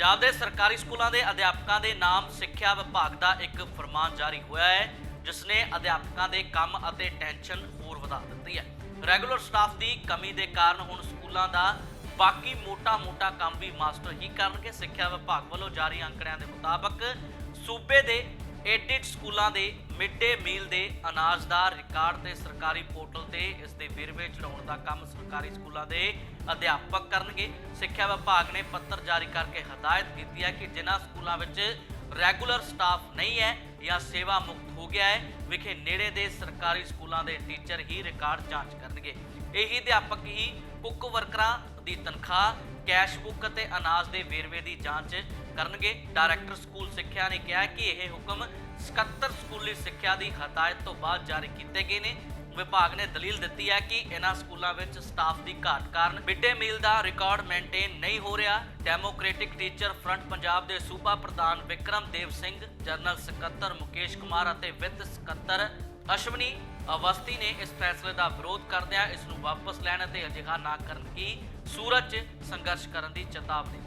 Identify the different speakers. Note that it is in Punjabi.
Speaker 1: ਪੰਜਾਬ ਦੇ ਸਰਕਾਰੀ ਸਕੂਲਾਂ ਦੇ ਅਧਿਆਪਕਾਂ ਦੇ ਨਾਮ ਸਿੱਖਿਆ ਵਿਭਾਗ ਦਾ ਇੱਕ ਫਰਮਾਨ ਜਾਰੀ ਹੋਇਆ ਹੈ, ਜਿਸ ਨੇ ਅਧਿਆਪਕਾਂ ਦੇ ਕੰਮ ਅਤੇ ਟੈਨਸ਼ਨ ਹੋਰ ਵਧਾ ਦਿੱਤੀ ਹੈ। ਰੈਗੂਲਰ ਸਟਾਫ ਦੀ ਕਮੀ ਦੇ ਕਾਰਨ ਹੁਣ ਸਕੂਲਾਂ ਦਾ ਬਾਕੀ ਮੋਟਾ-ਮੋਟਾ ਕੰਮ ਵੀ ਮਾਸਟਰ ਹੀ ਕਰਨਗੇ। ਸਿੱਖਿਆ ਵਿਭਾਗ ਵੱਲੋਂ ਜਾਰੀ ਅੰਕੜਿਆਂ ਦੇ ਮੁਤਾਬਕ ਸੂਬੇ ਦੇ ਏਡਿਡ ਸਕੂਲਾਂ ਦੇ ਮਿਡ ਡੇ ਮੀਲ ਦੇ ਅਨਾਜ ਦਾ ਰਿਕਾਰਡ ਤੇ ਸਰਕਾਰੀ ਪੋਰਟਲ ਤੇ ਇਸ ਦੇ ਵੇਰਵੇ ਚੜਾਉਣ ਦਾ ਕੰਮ ਸਰਕਾਰੀ ਸਕੂਲਾਂ ਦੇ ਅਧਿਆਪਕ ਕਰਨਗੇ। ਸਿੱਖਿਆ ਵਿਭਾਗ ਨੇ ਪੱਤਰ ਜਾਰੀ ਕਰਕੇ ਹਦਾਇਤ ਕੀਤੀ ਹੈ ਕਿ ਜਿਨ੍ਹਾਂ ਸਕੂਲਾਂ ਵਿੱਚ ਰੈਗੂਲਰ ਸਟਾਫ ਨਹੀਂ ਹੈ ਜਾਂ ਸੇਵਾ ਮੁਕਤ ਹੋ ਗਿਆ ਹੈ, ਵਿਖੇ ਨੇੜੇ ਦੇ ਸਰਕਾਰੀ ਸਕੂਲਾਂ ਦੇ ਟੀਚਰ ਹੀ ਰਿਕਾਰਡ ਜਾਂਚ ਕਰਨਗੇ। ਇਹੀ ਅਧਿਆਪਕ ਹੀ ਕੁੱਕ ਵਰਕਰਾਂ ਦੀ ਤਨਖਾਹ, ਕੈਸ਼ ਬੁੱਕ ਅਤੇ ਅਨਾਜ ਦੇ ਵੇਰਵੇ ਦੀ ਜਾਂਚ ਕਰਨਗੇ। ਡਾਇਰੈਕਟਰ ਸਕੂਲ ਸਿੱਖਿਆ ਨੇ ਕਿਹਾ ਕਿ ਇਹ ਹੁਕਮ 77 ਸਕੂਲੀ ਸਿੱਖਿਆ ਦੀ ਹਦਾਇਤ ਤੋਂ ਬਾਅਦ ਜਾਰੀ ਕੀਤੇ ਗਏ ਨੇ। ਵਿਭਾਗ ਨੇ ਦਲੀਲ ਦਿੱਤੀ ਹੈ ਕਿ ਇਹਨਾਂ ਸਕੂਲਾਂ ਵਿੱਚ ਸਟਾਫ ਦੀ ਘਾਟ ਕਾਰਨ ਮਿਡ ਡੇ ਮੀਲ ਦਾ ਰਿਕਾਰਡ ਮੇਨਟੇਨ ਨਹੀਂ ਹੋ ਰਿਹਾ। ਡੈਮੋਕ੍ਰੈਟਿਕ ਟੀਚਰ ਫਰੰਟ ਪੰਜਾਬ ਦੇ ਸੂਬਾ ਪ੍ਰਧਾਨ ਵਿਕਰਮ ਦੇਵ ਸਿੰਘ, ਜਨਰਲ ਸਕੱਤਰ ਮੁਕੇਸ਼ ਕੁਮਾਰ ਅਤੇ ਵਿੱਤ ਸਕੱਤਰ ਅਸ਼ਵਨੀ ਅਵਸਥੀ ਨੇ ਇਸ ਫੈਸਲੇ ਦਾ ਵਿਰੋਧ ਕਰਦਿਆਂ ਇਸ ਨੂੰ ਵਾਪਸ ਲੈਣ ਅਤੇ ਅਜਿਹਾ ਨਾ ਕਰਨ ਦੀ ਸੂਰਤ 'ਚ ਸੰਘਰਸ਼ ਕਰਨ ਦੀ ਚੇਤਾਵਨੀ।